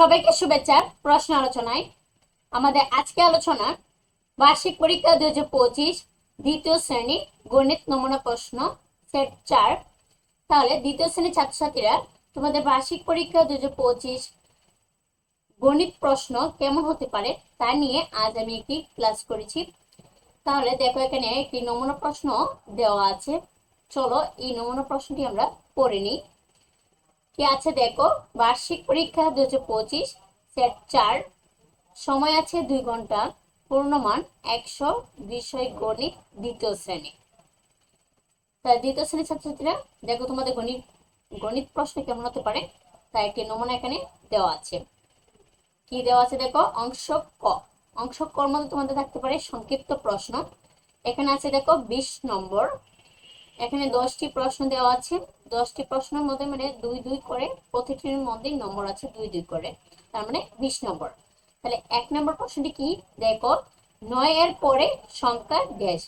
সবাইকে শুভেচ্ছা প্রশ্ন আলোচনায়। আমাদের আজকে আলোচনা, বার্ষিক পরীক্ষা দুই হাজার পঁচিশ, দ্বিতীয় শ্রেণি গণিত নমুনা প্রশ্ন, সেট চার। তাহলে দ্বিতীয় শ্রেণির ছাত্রছাত্রীরা, তোমাদের বার্ষিক পরীক্ষা দুই হাজার পঁচিশ গণিত প্রশ্ন কেমন হতে পারে তা নিয়ে আজ আমি একটি ক্লাস করেছি। তাহলে দেখো এখানে একটি নমুনা প্রশ্ন দেওয়া আছে। চলো এই নমুনা প্রশ্নটি আমরা পড়ে নিই। কি আছে দেখো? বার্ষিক পরীক্ষা দু হাজার পঁচিশ, সেট চার। সময় আছে দুই ঘণ্টা। পূর্ণমান একশো বিষয় গণিত দ্বিতীয় শ্রেণি। তা দ্বিতীয় শ্রেণির ছাত্রছাত্রীরা, দেখো তোমাদের গণিত গণিত প্রশ্ন কেমন হতে পারে? তা একটি নমুনা এখানে দেওয়া আছে। কি দেওয়া আছে দেখো? অংশ ক। অংশ কর মধ্যে তোমাদের থাকতে পারে সংক্ষিপ্ত প্রশ্ন। এখানে আছে দেখো বিশ নম্বর। এখানে দশটি প্রশ্ন দেওয়া আছে। দশটি প্রশ্নের মধ্যে মানে দুই দুই করে প্রতিটির মধ্যেই নম্বর আছে, দুই দুই করে। তার মানে বিশ নম্বর। তাহলে এক নম্বর প্রশ্নটি কি? দেখো নয় এর পরে সংখ্যা ড্যাশ।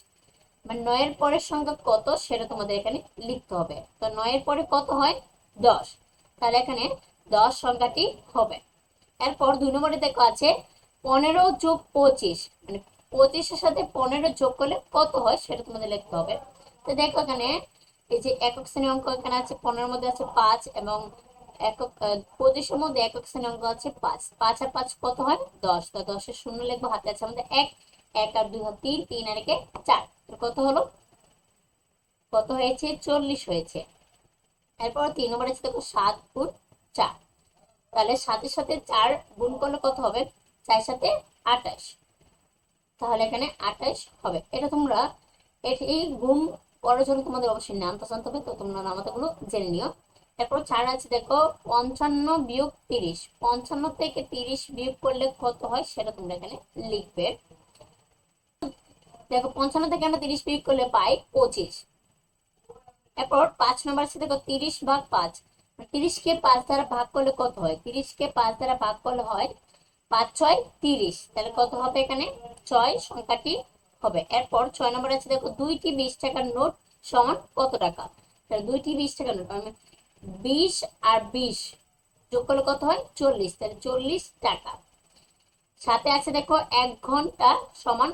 মানে নয়ের পরের সংখ্যা কত সেটা তোমাদের এখানে লিখতে হবে। তো নয়ের পরে কত হয়? দশ। তাহলে এখানে দশ সংখ্যাটি হবে। এরপর দুই নম্বরে দেখো আছে, পনেরো যোগ পঁচিশ। মানে পঁচিশের সাথে পনেরো যোগ করলে কত হয় সেটা তোমাদের লিখতে হবে। তো দেখো এখানে, এই যে একক শ্রেণি অঙ্ক এখানে আছে পনেরোর মধ্যে আছে পাঁচ এবং একক পঁচিশের মধ্যে একক শ্রেণি অঙ্ক আছে পাঁচ। পাঁচ আর পাঁচ কত হয়? দশ। তো দশের শূন্য লিখব, হাতে আছে আমাদের এক। এক আর দুই তিন তিন আর একে চার। কত হলো? কত হয়েছে? চল্লিশ হয়েছে। এরপর তিন নম্বর আছে দেখো, সাত গুণ চার। তাহলে সাতের সাথে চার গুণ করলে কত হবে? চার সাথে আঠাশ। তাহলে এখানে আঠাশ হবে। এটা তোমরা এই গুণ করার জন্য তোমাদের অবশ্যই নামটা জানতে হবে, তো তোমরা নামতাগুলো জেনে নিও। এরপর চার আছে, দেখো, পঞ্চান্ন বিয়োগ তিরিশ। পঞ্চান্ন থেকে তিরিশ বিয়োগ করলে কত হয় সেটা তোমরা এখানে লিখবে। দেখো, পঞ্চান্ন থেকে আমরা তিরিশ বিয়োগ করলে পাই পঁচিশ। এরপর পাঁচ নম্বর আছে, দেখো, তিরিশ ভাগ পাঁচ। তিরিশকে পাঁচ দ্বারা ভাগ করলে কত হয়? তিরিশকে পাঁচ দ্বারা ভাগ করলে হয় পাঁচ ছয় তিরিশ। তাহলে কত হবে এখানে? ছয় সংখ্যাটি হবে। এরপর ছয় নম্বর আছে দেখো, দুইটি বিশ টাকার নোট সমান কত টাকা? তাহলে দুইটি বিশ টাকার নোট মানে বিশ আর বিশ যোগ করলে কত হয়? চল্লিশ। তাহলে চল্লিশ টাকা। সাথে আছে দেখো, এক ঘণ্টা সমান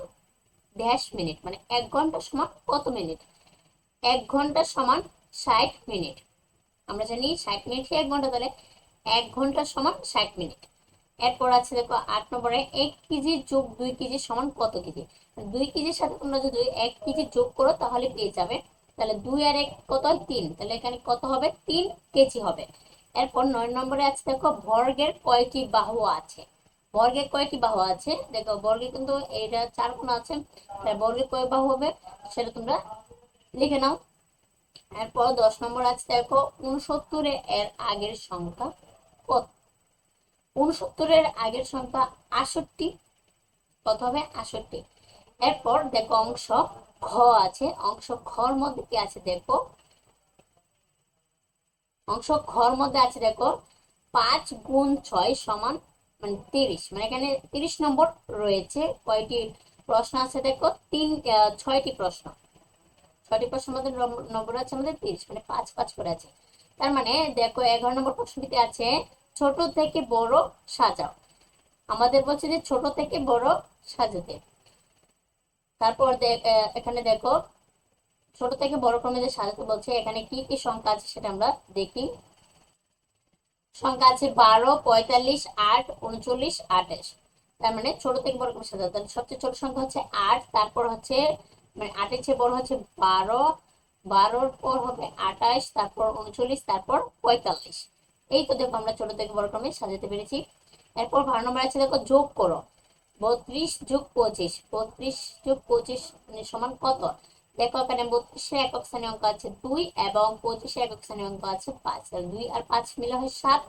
ড্যাশ মিনিট মানে এক ঘণ্টা সমান কত মিনিট? এক ঘণ্টা সমান ষাট মিনিট। আমরা জানি ষাট মিনিটই এক ঘণ্টা? তাহলে এক ঘণ্টা সমান ষাট মিনিট। এরপর আছে, দেখো আট নম্বরে এক কেজি যোগ দুই কেজি সমান কত কেজি দুই কেজির সাথে তোমরা যদি এক কেজি যোগ করো, তাহলে পেয়ে যাবে, তাহলে দুই আর এক কত হয়? তিন। তাহলে এখানে কত হবে? তিন কেজি হবে। এরপর নয় নম্বরে আছে, দেখো বর্গের কয়টি বাহু আছে? বর্গের কয়টি বাহু আছে? দেখো বর্গে কিন্তু এটা চার কোণ আছে বর্গের কয় বাহু হবে? সেটা তোমরা লিখে নাও। এরপর দশ নম্বর আছে, দেখো উনসত্তরে এর আগের সংখ্যা কত? উনসত্তরের আগের সংখ্যা আটষট্টি কত হবে আটষট্টি। এরপর দেখো অংশ ঘ আছে, অংশ ঘর মধ্যে কি আছে দেখো? অংশ ঘর মধ্যে আছে দেখো, পাঁচ গুণ ছয় সমান মানে তিরিশ। মানে এখানে তিরিশ নম্বর রয়েছে, কয়টি প্রশ্ন আছে দেখো? তিন ছয়টি প্রশ্ন। ছয়টি প্রশ্নের মধ্যে নম- নম্বর আছে আমাদের তিরিশ মানে পাঁচ পাঁচ করে আছে। তার মানে দেখো এগারো নম্বর প্রশ্নটিতে আছে ছোট থেকে বড় সাজাও। আমাদের বলছে যে ছোট থেকে বড় সাজাতে। তারপর এখানে দেখো, ছোট থেকে বড় ক্রমে যে সাজাতে বলছে, এখানে কি কি সংখ্যা আছে সেটা আমরা দেখি। সংখ্যা আছে বারো, পঁয়তাল্লিশ, আট, উনচল্লিশ, আঠাশ। তার মানে ছোট থেকে বড় ক্রমে সাজাতে তাহলে সবচেয়ে ছোট সংখ্যা হচ্ছে আট, তারপর হচ্ছে মানে আটের চেয়ে বড় হচ্ছে বারো, বারোর পর হবে আঠাশ, তারপর উনচল্লিশ, তারপর পঁয়তাল্লিশ। এই তো দেখো আমরা ছোট থেকে বড় ক্রমে সাজাতে পেরেছি। এরপর বারো নম্বর আছে দেখো, যোগ করো। বত্রিশ যোগ পঁচিশ। বত্রিশ যোগ পঁচিশ মানে সমান কত? দেখো এখানে বত্রিশের একক স্থানে অঙ্ক আছে দুই এবং পঁচিশের একক স্থানে অঙ্ক আছে পাঁচ। দুই আর পাঁচ মিলে হয় সাত।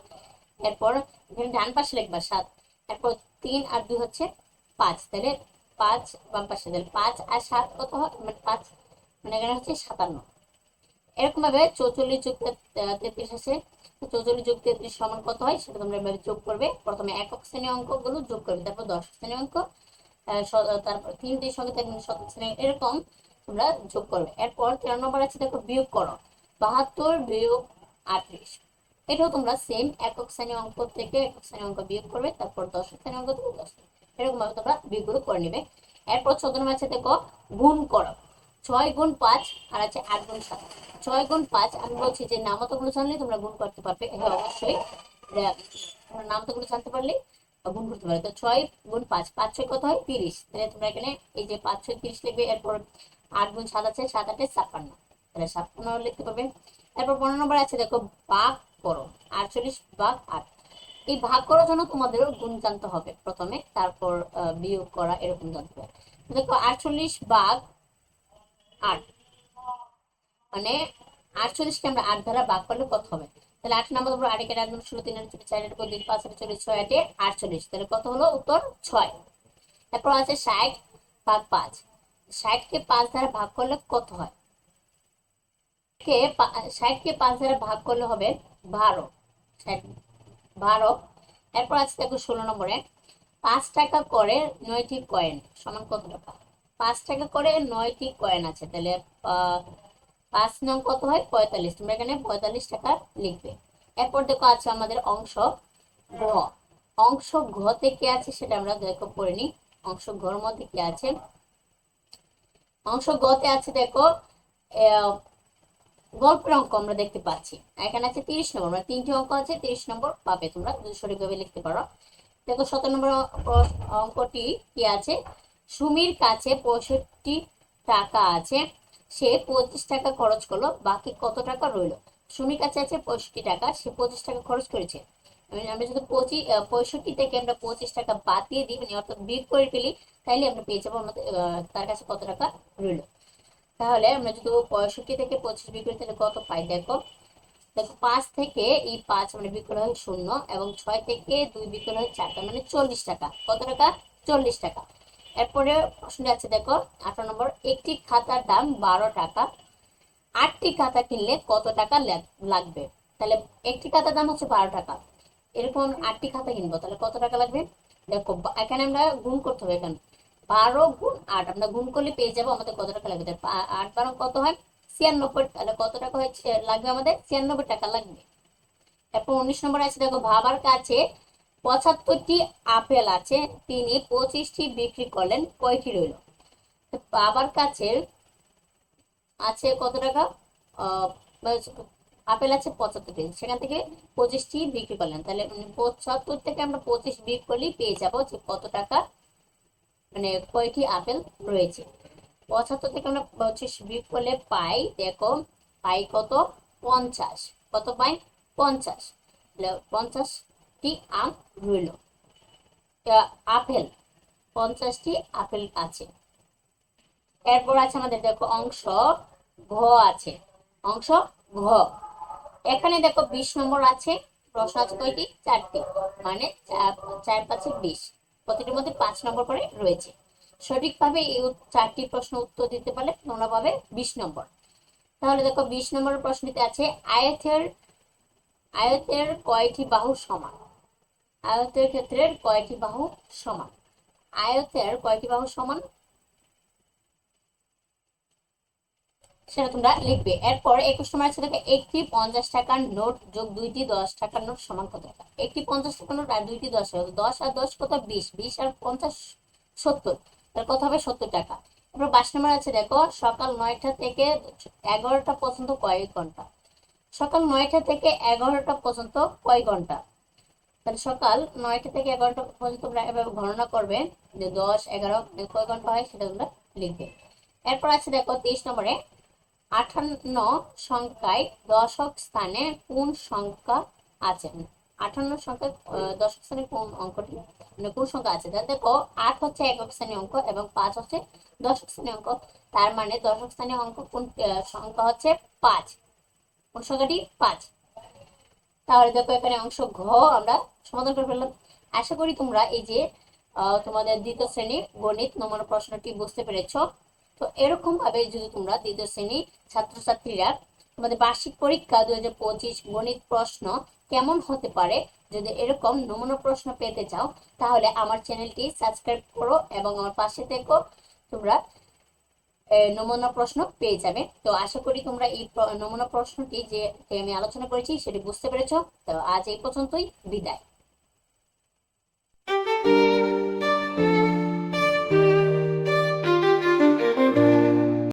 এরপর এখানে ডান পাশে লিখবা সাত। এরপর তিন আর দুই হচ্ছে পাঁচ। তাহলে পাঁচ বাম পাশে। তাহলে পাঁচ আর সাত কত হয়? মানে পাঁচ মানে এখানে হচ্ছে সাতান্ন। এরকম ভাবে চৌচল্লিশ যোগ তেত্রিশ আছে। চৌচল্লিশ যোগ তেত্রিশ সমান কত হয়? সেটা তোমরা এভাবে যোগ করবে। প্রথমে একক শ্রেণি অঙ্কগুলো যোগ করবে, তারপর দশ শ্রেণি অঙ্ক তারপর তিনটির সঙ্গে তেমনি শত শ্রেণি এরকম তোমরা যোগ করবে। এরপর তেরো নম্বর আছে, দেখো বিয়োগ করো, বাহাত্তর বিয়োগ আটত্রিশ। এটাও তোমরা সেম একক শ্রেণি অঙ্ক থেকে একক শ্রেণি অঙ্ক বিয়োগ করবে, তারপর দশ শ্রেণি অঙ্ক থেকে দশ। এরকম ভাবে তোমরা বিয়োগগুলো করে নিবে। এরপর চোদ্দ নম্বর আছে, দেখো, গুণ করো। ছয় গুণ পাঁচ আর আছে আট গুণ সাত। ছয় গুণ পাঁচ আমি বলছি যে নামতগুলো জানলে তোমরা গুণ করতে পারবে। হ্যাঁ অবশ্যই। নামতগুলো জানতে পারলে গুণ করতে পারবে তো ছয় গুণ পাঁচ পাঁচ ছয় কত হয়? তিরিশ। তাহলে তোমরা এখানে এই যে পাঁচ ছয় তিরিশ লিখবে, এরপর আট গুণ সাত আছে, সাত আটে ছাপ্পান্ন। তাহলে ছাপ্পান্ন লিখতে পারবে। তারপর পনেরো নম্বর আছে, দেখো, ভাগ করো। আটচল্লিশ ভাগ আট। এই ভাগ করার জন্য তোমাদের গুণ জানতে হবে প্রথমে, তারপর বিয়োগ করা এরকম জানতে হবে। দেখো, আটচল্লিশ ভাগ আট। মানে আটচল্লিশকে আমরা আট দ্বারা ভাগ করলে কত হবে? তাহলে আট নম্বর উপর আট একের ষোলো, তিন দুই পাঁচ চল্লিশ ছয় আটে আটচল্লিশ। তাহলে কত হলো? উত্তর ছয়। তারপর আছে ষাট ভাগ পাঁচ। ষাটকে পাঁচ দ্বারা ভাগ করলে কত হয়? কে ষাটকে পাঁচ দ্বারা ভাগ করলে হবে বারো। ষাট, বারো। এরপর আছে দেখো ষোলো নম্বরে। পাঁচ টাকা করে নয়টি কয়েন, সমান কত টাকা? পাঁচ টাকা করে নয়টি কয়েন আছে। তাহলে পাঁচ নং কত হয়? পঁয়তাল্লিশ। তোমরা এখানে পঁয়তাল্লিশ টাকা লিখবে। এরপর দেখো আছে আমাদের অংশ ঘ। অংশ ঘতে কি আছে সেটা আমরা দেখো পড়ে নিই। অংশ ঘর মধ্যে কি আছে? অংশ গতে আছে দেখো গল্পের অঙ্ক আমরা দেখতে পাচ্ছি। এখানে আছে তিরিশ নম্বর। মানে তিনটি অঙ্ক আছে, তিরিশ নম্বর পাবে। তোমরা সঠিকভাবে লিখতে পারো। দেখো, সতেরো নম্বর অঙ্কটি কি আছে? সুমির কাছে পঁয়ষট্টি টাকা আছে। সে পঁচিশ টাকা খরচ করল, বাকি কত টাকা রইল? সুমির কাছে আছে পঁয়ষট্টি টাকা, সে পঁচিশ টাকা খরচ করেছে। আমরা যদি পঁচিশ পঁয়ষট্টি থেকে আমরা পঁচিশ টাকা বাদ দিয়ে দিই মানে অর্থাৎ বিয়োগ করে ফেলি, তাইলে আমরা পেয়ে যাব আমাদের তার কাছে কত টাকা রইল? তাহলে আমরা যদি পঁয়ষট্টি থেকে পঁচিশ বিয়োগ করি, তাহলে কত পাই? দেখো দেখো পাঁচ থেকে এই পাঁচ মানে করা হয় শূন্য, এবং ছয় থেকে দুই করা হয় চার তার মানে চল্লিশ টাকা। কত টাকা? চল্লিশ টাকা। এরপরে প্রশ্নটা আছে, দেখো, আঠারো নম্বর, একটি খাতার দাম বারো টাকা, আটটি খাতা কিনলে কত টাকা লাগবে? তাহলে একটি খাতার দাম হচ্ছে বারো টাকা। এরকম আটটি খাতা কিনবো, তাহলে কত টাকা লাগবে? দেখো এখানে আমরা গুণ করতে হবে এখানে। বারো গুণ আট, আমরা গুণ করলে পেয়ে যাব আমাদের কত টাকা লাগবে? আট বারো কত হয়? ছিয়ানব্বই, তাহলে কত টাকা হচ্ছে লাগবে আমাদের? ছিয়ানব্বই টাকা লাগবে। তারপর উনিশ নম্বর আছে, দেখো, ভাবার কাছে পঁচাত্তরটি আপেল আছে, তিনি পঁচিশটি বিক্রি করলেন, কয়টি রইল? বাবার কাছে আছে কত টাকা? আপেল আছে পঁচাত্তরটি, সেখান থেকে পঁচিশটি বিক্রি করলেন। তাহলে পঁচাত্তর থেকে আমরা পঁচিশ বিক্রি করলেই পেয়ে যাব যে কত টাকা? মানে কয়টি আপেল রয়েছে? পঁচাত্তর থেকে আমরা পঁচিশ বিয়োগ করলে পাই, দেখো, পাই কত? পঞ্চাশ। কত পাই? পঞ্চাশ। তাহলে পঞ্চাশটি আম রইল। আপেল, পঞ্চাশটি আপেল আছে। এরপর আছে আমাদের দেখো অংশ ঘ আছে। অংশ ঘ। এখানে দেখো বিশ নম্বর আছে, প্রশ্ন আছে কয়টি? চারটি। মানে চার পাঁচে বিশ। প্রতিটির মধ্যে পাঁচ নম্বর করে রয়েছে। সঠিকভাবে এই চারটি প্রশ্ন উত্তর দিতে পারলে তোমরা পাবে বিশ নম্বর। তাহলে দেখো বিশ নম্বরের প্রশ্নটি আছে, আয়তের আয়তের কয়টি বাহু সমান? আয়তের ক্ষেত্রে কয়টি বাহু সমান। আয়তের কয়টি বাহু সমান? সেটা তোমরা লিখবে। এরপর একুশ নম্বর আছে দেখো, একটি পঞ্চাশ টাকার নোট যোগ দুইটি দশ টাকার নোট সমান কত টাকা? একটি পঞ্চাশ টাকার নোট আর দুইটি দশ টাকা। দশ আর দশ কত? বিশ। বিশ আর পঞ্চাশ সত্তর। তার কত হবে? সত্তর টাকা। এরপর পাঁচ নম্বর আছে দেখো, সকাল নয়টা থেকে এগারোটা পর্যন্ত কয় ঘণ্টা? সকাল নয়টা থেকে এগারোটা পর্যন্ত কয় ঘণ্টা? তাহলে সকাল নয়টা থেকে এগারোটা পর্যন্ত তোমরা এভাবে গণনা করবে যে দশ এগারো কয় ঘণ্টা হয় সেটা তোমরা লিখবে। এরপর আছে দেখো তেইশ নম্বরে আটান্ন সংখ্যায় দশক স্থানে কোন সংখ্যা আছে? আটান্ন সংখ্যায় আহ, দশক স্থানে কোন অঙ্কটি মানে কোন সংখ্যা আছে? তাহলে দেখো আট হচ্ছে একক শ্রেণি অঙ্ক এবং পাঁচ হচ্ছে দশক শ্রেণি অঙ্ক। তার মানে দশক শ্রেণি অঙ্ক কোন সংখ্যা হচ্ছে পাঁচ। কোন সংখ্যাটি? পাঁচ। তাহলে দেখো এখানে অংশ ঘ আমরা সমাধান করে ফেললাম। আশা করি তোমরা এই যে তোমাদের দ্বিতীয় শ্রেণি গণিত নমুনা প্রশ্নটি বুঝতে পেরেছ। তো এরকম ভাবে যদি তোমরা দ্বিতীয় শ্রেণি ছাত্রছাত্রীরা তোমাদের বার্ষিক পরীক্ষা দু হাজার পঁচিশ গণিত প্রশ্ন কেমন হতে পারে যদি এরকম নমুনা প্রশ্ন পেতে চাও, তাহলে আমার চ্যানেলটি সাবস্ক্রাইব করো এবং আমার পাশে থেকো। তোমরা নমুনা প্রশ্ন পেয়ে যাবে। তো আশা করি তোমরা এই নমুনা প্রশ্নটি যে আমি আলোচনা করেছি সেটি বুঝতে পেরেছ। তো আজ এই পর্যন্তই, বিদায়।